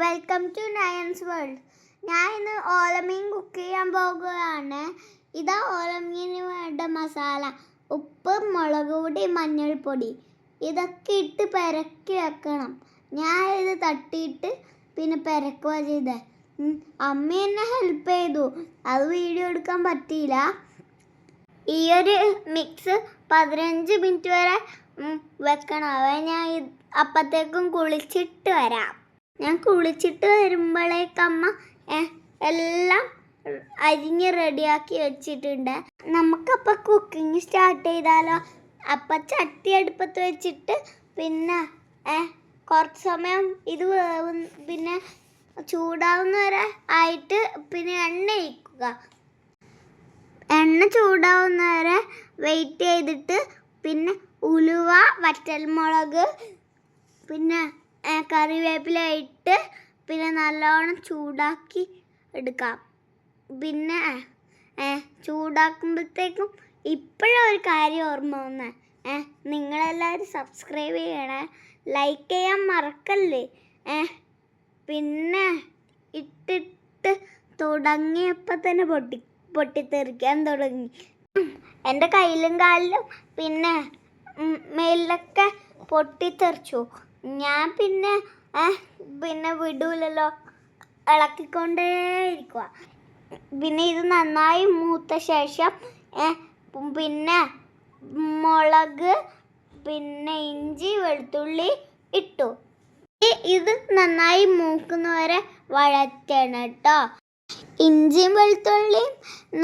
Welcome to Nayans world ഞാൻ ഇന്ന് ഓലമീൻ cook ചെയ്യാൻ പോകുകയാണ്. ഇതാ ഓലമീന് വേണ്ട മസാല ഉപ്പ് മുളക് പൊടി മഞ്ഞൾപ്പൊടി. ഇതൊക്കെ ഇട്ട് പെരക്കി വെക്കണം. ഞാൻ ഇത് തട്ടിയിട്ട് പിന്നെ പെരക്കുക ചെയ്തേ. അമ്മ എന്നെ ഹെൽപ്പ് ചെയ്തു. അത് വീഡിയോ എടുക്കാൻ പറ്റിയില്ല. ഈ ഒരു മിക്സ് പതിനഞ്ച് മിനിറ്റ് വരെ വെക്കണം. അവ ഞാൻ അപ്പത്തേക്കും കുളിച്ചിട്ട് വരാം. ഞാൻ കുളിച്ചിട്ട് വരുമ്പോഴേക്കമ്മ എല്ലാം അരിഞ്ഞ് റെഡിയാക്കി വെച്ചിട്ടുണ്ട്. നമുക്കപ്പോൾ കുക്കിംഗ് സ്റ്റാർട്ട് ചെയ്താലോ? അപ്പം ചട്ടി അടുപ്പത്ത് വെച്ചിട്ട് പിന്നെ ഏഹ് കുറച്ച് സമയം ഇത് വേവും. പിന്നെ ചൂടാവുന്ന വരെ ആയിട്ട് പിന്നെ എണ്ണ ഒഴിക്കുക. എണ്ണ ചൂടാവുന്ന വരെ വെയിറ്റ് ചെയ്തിട്ട് പിന്നെ ഉലുവ വറ്റൽമുളക് പിന്നെ കറിവേപ്പില ഇട്ട് പിന്നെ നല്ലോണം ചൂടാക്കി എടുക്കാം. പിന്നെ ചൂടാക്കുമ്പോഴത്തേക്കും ഇപ്പോഴും ഒരു കാര്യം ഓർമ്മ വന്ന. ഏ നിങ്ങളെല്ലാവരും സബ്സ്ക്രൈബ് ചെയ്യണേ. ലൈക്ക് ചെയ്യാൻ മറക്കല്ലേ? ഏ പിന്നെ ഇട്ടിട്ട് തുടങ്ങിയപ്പോൾ തന്നെ പൊട്ടി പൊട്ടിത്തെറിക്കാൻ തുടങ്ങി. എന്റെ കയ്യിലും കാലിലും പിന്നെ മേലിലൊക്കെ പൊട്ടിത്തെറിച്ചു. ഞാൻ പിന്നെ പിന്നെ വിടൂലല്ലോ. ഇളക്കിക്കൊണ്ടേ ഇരിക്കുക പിന്നെ ഇത് നന്നായി മൂത്ത ശേഷം പിന്നെ മുളക് പിന്നെ ഇഞ്ചി വെളുത്തുള്ളി ഇട്ടു. ഇത് നന്നായി മൂക്കുന്നവരെ വഴറ്റണം കേട്ടോ. ഇഞ്ചിയും വെളുത്തുള്ളിയും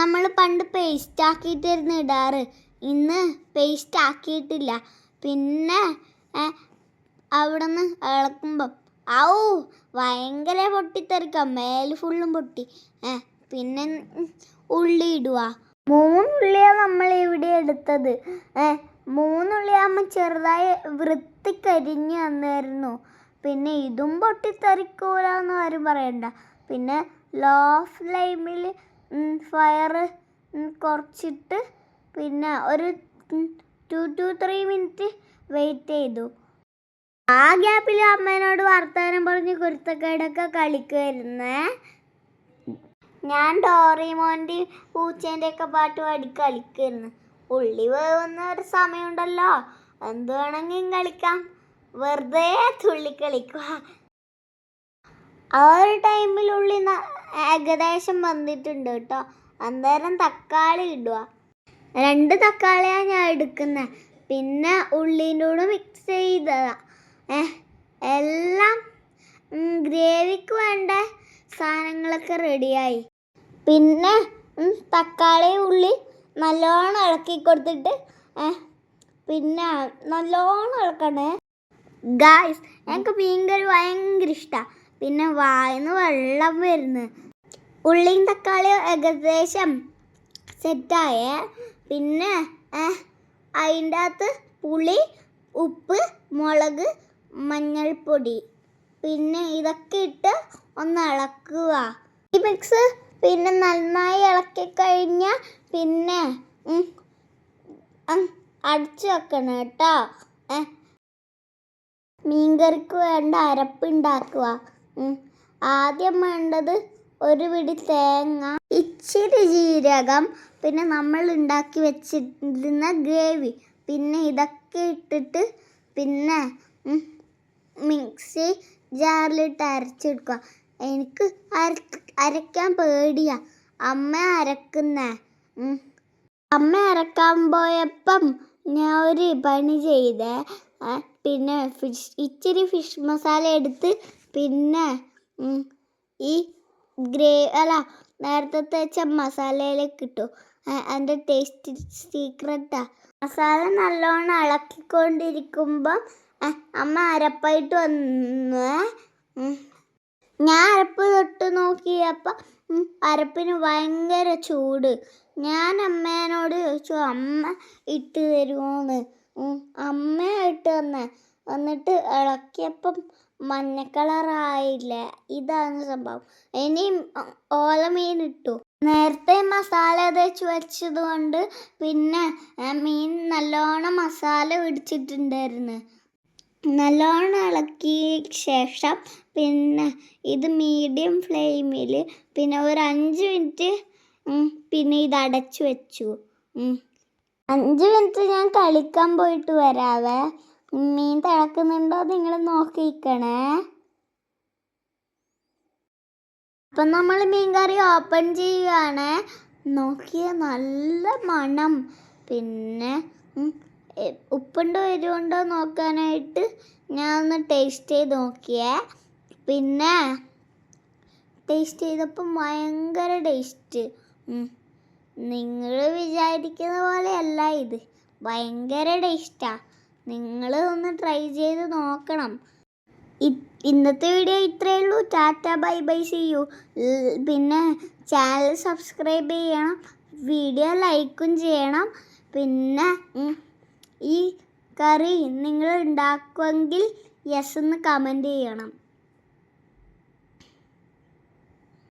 നമ്മൾ പണ്ട് പേസ്റ്റ് ആക്കിയിട്ടായിരുന്നു ഇടാറ്. ഇന്ന് പേസ്റ്റ് ആക്കിയിട്ടില്ല. പിന്നെ അവിടുന്ന് ഇളക്കുമ്പം ഔ ഭയങ്കര പൊട്ടിത്തെറിക്കാം. മേൽ ഫുള്ളും പൊട്ടി. ഏ പിന്നെ ഉള്ളി ഇടുക മൂന്നുള്ളിയാണ് നമ്മൾ ഇവിടെ എടുത്തത്. ഏ മൂന്നുള്ളിയാകുമ്പോൾ ചെറുതായി വൃത്തിക്കരിഞ്ഞ് തന്നായിരുന്നു പിന്നെ ഇതും പൊട്ടിത്തെറിക്കൂലെന്ന് ആരും പറയണ്ട. പിന്നെ ലോ ഫ്ലെയിമിൽ ഫയർ കുറച്ചിട്ട് പിന്നെ ഒരു two two three minute wait ചെയ്തു. ആ ഗ്യാപ്പിൽ അമ്മേനോട് വർത്തമാനം പറഞ്ഞ് കുരുത്തക്കേടൊക്കെ കളിക്കുമായിരുന്നേ ഞാൻ ഡോറിമോന്റെ പൂച്ചേന്റെ ഒക്കെ പാട്ട് പാടി കളിക്കുമായിരുന്നു ഉള്ളി വേവുന്ന ഒരു സമയമുണ്ടല്ലോ. എന്ത് വേണമെങ്കിലും കളിക്കാം. വെറുതെ തുള്ളി കളിക്കുക. ആ ഒരു ടൈമിൽ ഉള്ളി ഏകദേശം വന്നിട്ടുണ്ട് കേട്ടോ. അന്നേരം തക്കാളി ഇടുക. രണ്ട് തക്കാളിയാണ് ഞാൻ എടുക്കുന്നത് പിന്നെ ഉള്ളീന്റെ കൂടെ മിക്സ് ചെയ്തതാ. ഏ എല്ലാം ഗ്രേവിക്ക് വേണ്ട സാധനങ്ങളൊക്കെ റെഡിയായി. പിന്നെ തക്കാളി ഉള്ളി നല്ലോണം ഇളക്കി കൊടുത്തിട്ട് പിന്നെ നല്ലോണം ഇളക്കണേ ഗായ്സ് എനിക്ക് മീൻകറി ഭയങ്കര ഇഷ്ടമാണ് പിന്നെ വായന്ന് വെള്ളം വരുന്നു. ഉള്ളിയും തക്കാളിയും ഏകദേശം സെറ്റായേ. പിന്നെ അതിന്റെ അകത്ത് പുളി ഉപ്പ് മുളക് മഞ്ഞൾപ്പൊടി. പിന്നെ ഇതൊക്കെ ഇട്ട് ഒന്ന് ഇളക്കുക. ഈ മിക്സ് പിന്നെ നന്നായി ഇളക്കി കഴിഞ്ഞാൽ പിന്നെ അടച്ചു വെക്കണം കേട്ടോ. മീൻകറിക്ക് വേണ്ട അരപ്പ് ഉണ്ടാക്കുക ആദ്യം വേണ്ടത് ഒരു പിടി തേങ്ങ ഇച്ചിരി ജീരകം പിന്നെ നമ്മൾ ഉണ്ടാക്കി വെച്ചിരുന്ന ഗ്രേവി പിന്നെ ഇതൊക്കെ ഇട്ടിട്ട് പിന്നെ മിക്സി ജാറിലിട്ട് അരച്ചെടുക്കുക. എനിക്ക് അര അരയ്ക്കാൻ പേടിയാ. അമ്മ അരക്കുന്നേ. അമ്മ അരക്കാൻ പോയപ്പം ഞാൻ ഒരു പണി ചെയ്തേ. പിന്നെ ഫിഷ് ഇച്ചിരി ഫിഷ് മസാല എടുത്ത് പിന്നെ ഈ ഗ്രേ അല്ല നേരത്തെ വെച്ച മസാലയിലേക്ക് ഇട്ടു. അതിന്റെ ടേസ്റ്റ് സീക്രട്ടാ മസാല നല്ലോണം ഇളക്കിക്കൊണ്ടിരിക്കുമ്പം അമ്മ അരപ്പായിട്ട് വന്നു ഞാൻ അരപ്പ് തൊട്ട് നോക്കിയപ്പോൾ അരപ്പിന് ഭയങ്കര ചൂട്. ഞാൻ അമ്മേനോട് ചോദിച്ചു അമ്മ ഇട്ട് തരുമോന്ന് അമ്മ ഇട്ട് തന്നെ. എന്നിട്ട് ഇളക്കിയപ്പം മഞ്ഞ കളറായില്ല? ഇതാണ് സംഭവം. ഇനിയും ഓല മീൻ ഇട്ടു. നേരത്തെ മസാല തേച്ച് വെച്ചത് കൊണ്ട് പിന്നെ മീൻ നല്ലോണം മസാല പിടിച്ചിട്ടുണ്ടായിരുന്നു. നല്ലോണം ഇളക്കിയ ശേഷം പിന്നെ ഇത് മീഡിയം ഫ്ലെയിമിൽ പിന്നെ ഒരു അഞ്ച് മിനിറ്റ് പിന്നെ ഇത് അടച്ചു വെച്ചു. അഞ്ച് മിനിറ്റ് ഞാൻ കളിക്കാൻ പോയിട്ട് വരാവേ. മീൻ തിളക്കുന്നുണ്ടോ നിങ്ങൾ നോക്കിക്കണേ. അപ്പം നമ്മൾ മീൻകറി ഓപ്പൺ ചെയ്യുകയാണ് നോക്കിയ നല്ല മണം. പിന്നെ ഉപ്പുണ്ടോ എരിവുണ്ടോ നോക്കാനായിട്ട് ഞാൻ ഒന്ന് ടേസ്റ്റ് ചെയ്ത് നോക്കിയേ. പിന്നെ ടേസ്റ്റ് ചെയ്തപ്പോൾ ഭയങ്കര ടേസ്റ്റ് നിങ്ങൾ വിചാരിക്കുന്ന പോലെയല്ല ഇത്. ഭയങ്കര ടേസ്റ്റാണ് നിങ്ങൾ ഒന്ന് ട്രൈ ചെയ്ത് നോക്കണം. ഇന്നത്തെ വീഡിയോ ഇത്രയേ ഉള്ളൂ. Tata bye bye see you. പിന്നെ ചാനൽ സബ്സ്ക്രൈബ് ചെയ്യണം. വീഡിയോ ലൈക്കും ചെയ്യണം. പിന്നെ ഈ കറി നിങ്ങൾ ഉണ്ടാക്കുമെങ്കിൽ യെസ് എന്ന് കമന്റ് ചെയ്യണം.